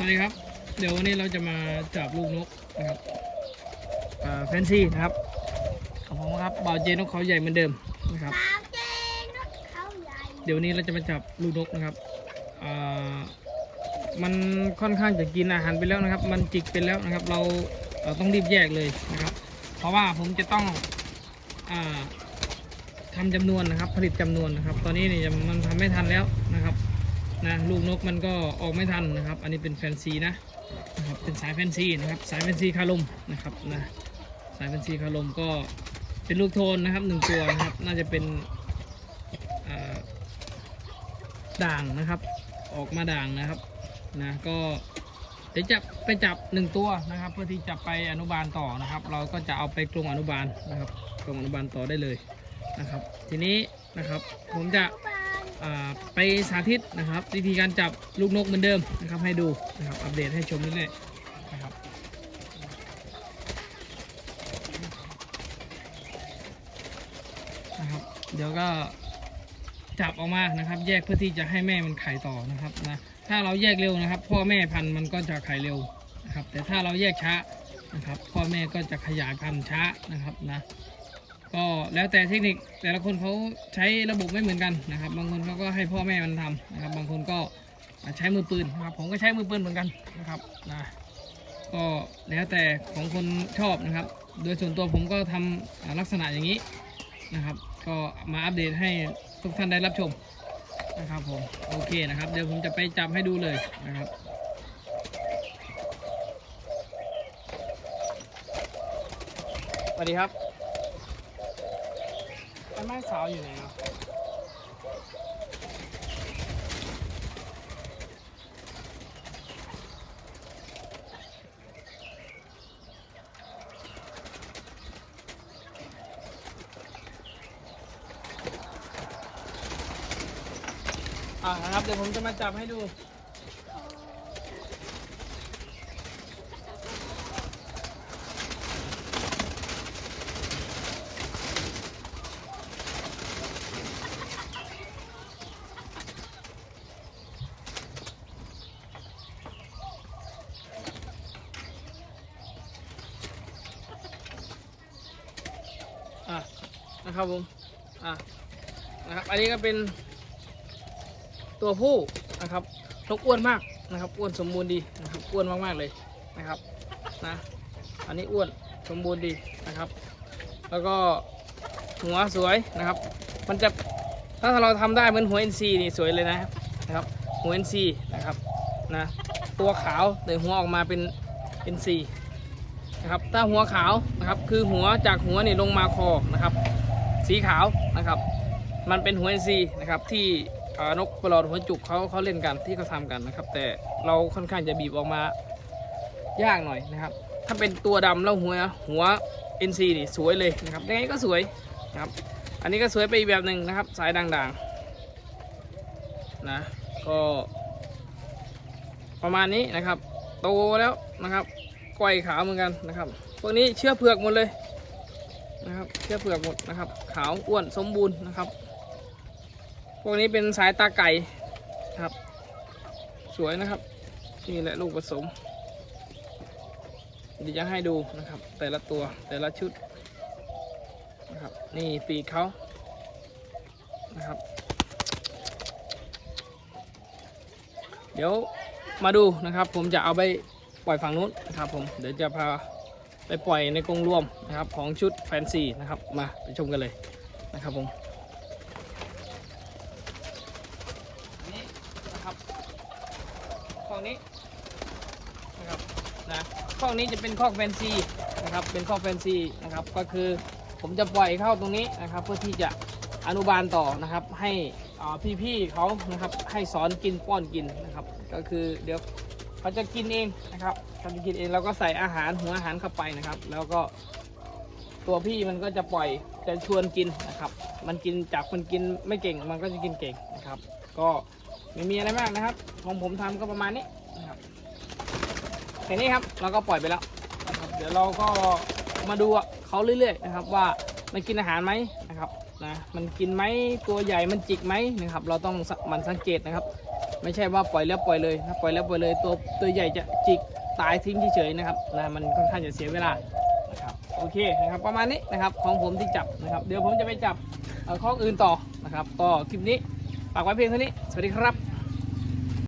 สวัสดีครับ เดี๋ยววันนี้เราจะมาจับลูกนกนะครับแฟนซีนะครับของผมครับบ่าวเจนกเขาใหญ่เหมือนเดิมนะครับสาวเจนกเขาใหญ่เดี๋ยววนนี้เราจะมาจับลูกนกนะครับอ่ามันค่อนข้างจะกินอาหารไปแล้วนะครับ มันจิกไปแล้วนะครับ เราเราต้องรีบแยกเลยนะครับ เพราะว่าผมจะต้องอาทำจำนวนนะครับ ผลิตจำนวนนะครับ ตอนนี้เนี่ยมันทำไม่ทันแล้วนะครับ นะลูกนกมันก็ออกไม่ทันนะครับ อันนี้เป็นแฟนซีนะนะครับเป็นสายแฟนซีนะครับสายแฟนซีคาลมนะครับนะสายแฟนซีคาลมก็เป็นลูกโทนนะครับหนึ่งตัวนะครับน่าจะเป็นด่างนะครับออกมาด่างนะครับนะก็เดี๋ยวจะไปจับหนึ่งตัวนะครับ เพื่อที่จะไปอนุบาลต่อนะครับ เราก็จะเอาไปกรงอนุบาลนะครับกรงอนุบาลต่อได้เลยนะครับ ทีนี้นะครับผมจะ ไปสาธิตนะครับ วิธีการจับลูกนกเหมือนเดิมนะครับ ให้ดูนะครับอัปเดตให้ชมเรื่อยๆนะครับนะครับ เดี๋ยวก็จับออกมานะครับ แยกเพื่อที่จะให้แม่มันไข่ต่อนะครับนะถ้าเราแยกเร็วนะครับ พ่อแม่พันธุ์มันก็จะไข่เร็วนะครับ แต่ถ้าเราแยกช้านะครับ พ่อแม่ก็จะขยายพันธุ์ช้านะครับนะ ก็แล้วแต่เทคนิคแต่ละคนเขาใช้ระบบไม่เหมือนกันนะครับ บางคนเขาก็ให้พ่อแม่มันทำนะครับ บางคนก็ใช้มือปืนนะครับ ผมก็ใช้มือปืนเหมือนกันนะครับนะก็แล้วแต่ของคนชอบนะครับ โดยส่วนตัวผมก็ทำอ่าลักษณะอย่างนี้นะครับ ก็มาอัปเดตให้ทุกท่านได้รับชมนะครับผมโอเคนะครับ เดี๋ยวผมจะไปจับให้ดูเลยนะครับสวัสดีครับ ไม้สาวอยู่ไหนเนาะอ่านะครับเดี๋ยวผมจะมาจับให้ดู อะนะครับผมอะนะครับ อันนี้ก็เป็นตัวผู้นะครับนกอ้วนมากนะครับ อ้วนสมบูรณ์ดีนะครับ อ้วนมากๆเลยนะครับนะ อันนี้อ้วนสมบูรณ์ดีนะครับ แล้วก็หัวสวยนะครับ มันจะถ้าเราทำได้เหมือนหัว NC นี่สวยเลยนะครับนะครับ หัว NC นะครับนะ ตัวขาวแต่หัวออกมาเป็น NC นะครับ ถ้าหัวขาวนะครับคือหัวจากหัวนี่ลงมาคอนะครับ สีขาวนะครับ มันเป็นหัว NC นะครับที่นกประหลอดหัวจุกเขาเขาเล่นกันที่เขาทำกันนะครับ แต่เราค่อนข้างจะบีบออกมายากหน่อยนะครับ ถ้าเป็นตัวดำแล้วหัวหัว NC นี่สวยเลยนะครับยังไงก็สวยนะครับ อันนี้ก็สวยไปอีกแบบหนึ่งนะครับ สายด่างๆนะก็ประมาณนี้นะครับ โตแล้วนะครับ ก้อยขาวเหมือนกันนะครับ พวกนี้เชื้อเผือกหมดเลยนะครับ เชื้อเผือกหมดนะครับ ขาวอ้วนสมบูรณ์นะครับ พวกนี้เป็นสายตาไก่ครับ สวยนะครับ นี่แหละลูกผสมเดี๋ยวจะให้ดูนะครับ แต่ละตัวแต่ละชุดนะครับ นี่ปีกเขานะครับ เดี๋ยวมาดูนะครับ ผมจะเอาไป ปล่อยฝั่งนู้นนะครับผมเดี๋ยวจะพาไปปล่อยในกรงรวมนะครับของชุดแฟนซีนะครับมาไปชมกันเลยนะครับผมนี้นะครับข้องนี้นะครับนะข้องนี้จะเป็นข้อกแฟนซีนะครับเป็นข้อกแฟนซีนะครับก็คือผมจะปล่อยเข้าตรงนี้นะครับ เพื่อที่จะอนุบาลต่อนะครับให้อ่าพี่ๆเขานะครับให้สอนกินป้อนกินนะครับ ก็คือเดี๋ยว เขาจะกินเองนะครับเขาจะกินเองเราก็ใส่อาหารหัวอาหารเข้าไปนะครับ แล้วก็ตัวพี่มันก็จะปล่อยจะชวนกินนะครับ มันกินจากมันกินไม่เก่งมันก็จะกินเก่งนะครับ ก็ไม่มีอะไรมากนะครับ ของผมทำก็ประมาณนี้นะครับแค่นี้ครับเราก็ปล่อยไปแล้วนะครับเดี๋ยวเราก็มาดูเขาเรื่อยๆนะครับ ว่ามันกินอาหารไหมนะครับนะมันกินไหมตัวใหญ่มันจิกไหมนะครับ เราต้องมันสังเกตนะครับ ไม่ใช่ว่าปล่อยแล้วปล่อยเลยถ้าปล่อยแล้วปล่อยเลยตัวตัวใหญ่จะจิกตายทิ้งเฉยๆนะครับนะมันค่อนข้างจะเสียเวลานะครับโอเคนะครับประมาณนี้นะครับของผมที่จับนะครับ เดี๋ยวผมจะไปจับข้องอื่นต่อนะครับ ก็คลิปนี้ฝากไว้เพียงเท่านี้ สวัสดีครับ